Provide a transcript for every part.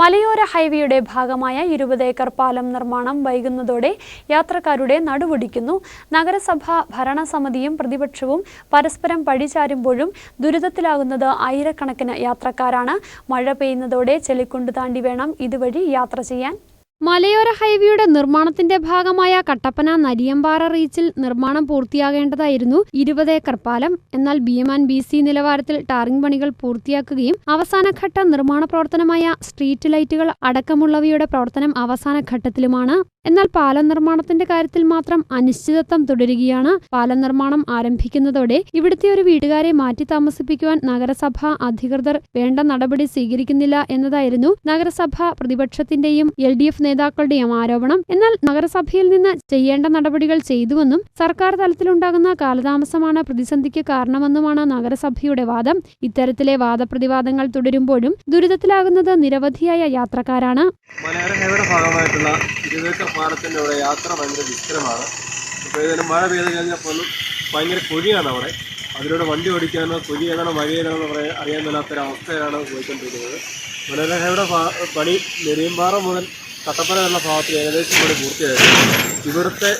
മലയോര ഹൈവേയുടെ ഭാഗമായ ഇരുപത് ഏക്കർ പാലം നിർമ്മാണം വൈകുന്നതോടെ യാത്രക്കാരുടെ നടുവൊടിക്കുന്നു. നഗരസഭാ ഭരണസമിതിയും പ്രതിപക്ഷവും പരസ്പരം പഴിചാരുമ്പോഴും ദുരിതത്തിലാകുന്നത് ആയിരക്കണക്കിന് യാത്രക്കാരാണ്. മഴ പെയ്യുന്നതോടെ ചെളിക്കുണ്ട് താണ്ടി വേണം ഇതുവഴി യാത്ര ചെയ്യാൻ. മലയോര ഹൈവേയുടെ നിർമ്മാണത്തിന്റെ ഭാഗമായ കട്ടപ്പന നരിയമ്പാറ റീച്ചിൽ നിർമ്മാണം പൂർത്തിയാകേണ്ടതായിരുന്നു ഇരുപത് ഏക്കർ പാലം. എന്നാൽ B M and B C നിലവാരത്തിൽ ടാറിംഗ് പണികൾ പൂർത്തിയാക്കുകയും അവസാനഘട്ട നിർമ്മാണ പ്രവർത്തനമായ സ്ട്രീറ്റ് ലൈറ്റുകൾ അടക്കമുള്ളവയുടെ പ്രവർത്തനം അവസാന ഘട്ടത്തിലുമാണ്. എന്നാൽ പാലം നിർമ്മാണത്തിന്റെ കാര്യത്തിൽ മാത്രം അനിശ്ചിതത്വം തുടരുകയാണ്. പാലം നിർമ്മാണം ആരംഭിക്കുന്നതോടെ ഇവിടുത്തെ ഒരു വീട്ടുകാരെ മാറ്റി താമസിപ്പിക്കുവാൻ നഗരസഭ അധികൃതർ വേണ്ട നടപടി സ്വീകരിക്കുന്നില്ല എന്നതായിരുന്നു നഗരസഭ പ്രതിപക്ഷത്തിന്റെയും എൽ ഡി എഫ് നേതാക്കളുടെയും ആരോപണം. എന്നാൽ നഗരസഭയിൽ നിന്ന് ചെയ്യേണ്ട നടപടികൾ ചെയ്തുവെന്നും സർക്കാർ തലത്തിലുണ്ടാകുന്ന കാലതാമസമാണ് പ്രതിസന്ധിക്ക് കാരണമെന്നുമാണ് നഗരസഭയുടെ വാദം. ഇത്തരത്തിലെ വാദപ്രതിവാദങ്ങൾ തുടരുമ്പോഴും ദുരിതത്തിലാകുന്നത് നിരവധിയായ യാത്രക്കാരാണ്. ഭാഗമായിട്ടുള്ള യാത്ര ഭയങ്കര വിസ്തരമാണ്. മഴ അവിടെ. അതിലൂടെ വണ്ടി ഓടിക്കാനോ കുഴി ഏതാണോ മഴ ഏതാണെന്ന് പറയാൻ അറിയാൻ മേലാത്തൊരവസ്ഥയാണ് പോയിക്കൊണ്ടിരിക്കുന്നത്. മനോരമയുടെ പണി നെരിയമ്പാറ മുതൽ കട്ടപ്പന എന്ന ഭാഗത്തിൽ ഏകദേശം ഇവിടെ പൂർത്തിയായിരുന്നു ഇവിടുത്തെ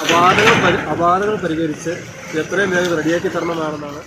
അപാധകൾ അപാധകൾ പരിഹരിച്ച് എത്രയും വേഗം റെഡിയാക്കി തരണമെന്നാണെന്നാണ്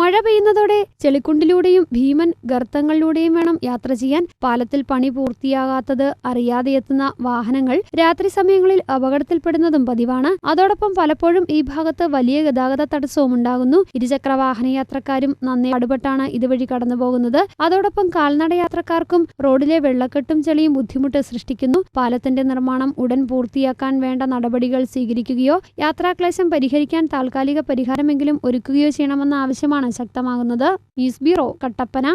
മഴ പെയ്യുന്നതോടെ ചെളിക്കുണ്ടിലൂടെയും ഭീമൻ ഗർത്തങ്ങളിലൂടെയും വേണം യാത്ര ചെയ്യാൻ. പാലത്തിൽ പണി പൂർത്തിയാകാത്തത് അറിയാതെ എത്തുന്ന വാഹനങ്ങൾ രാത്രി സമയങ്ങളിൽ അപകടത്തിൽപ്പെടുന്നതും പതിവാണ്. അതോടൊപ്പം പലപ്പോഴും ഈ ഭാഗത്ത് വലിയ ഗതാഗത തടസ്സവും ഉണ്ടാകുന്നു. ഇരുചക്ര വാഹന യാത്രക്കാരും നന്നേ അടുപെട്ടാണ് ഇതുവഴി കടന്നു പോകുന്നത് അതോടൊപ്പം കാൽനട യാത്രക്കാർക്കും റോഡിലെ വെള്ളക്കെട്ടും ചെളിയും ബുദ്ധിമുട്ട് സൃഷ്ടിക്കുന്നു. പാലത്തിന്റെ നിർമ്മാണം ഉടൻ പൂർത്തിയാക്കാൻ വേണ്ട നടപടികൾ സ്വീകരിക്കുകയോ യാത്രാക്ലേശം പരിഹരിക്കാൻ താൽക്കാലിക പരിഹാരമെങ്കിലും ഒരുക്കുകയോ ചെയ്യണമെന്ന ആവശ്യമാണ്. ശക്തമാകുന്നത്. News bureau Kattappana.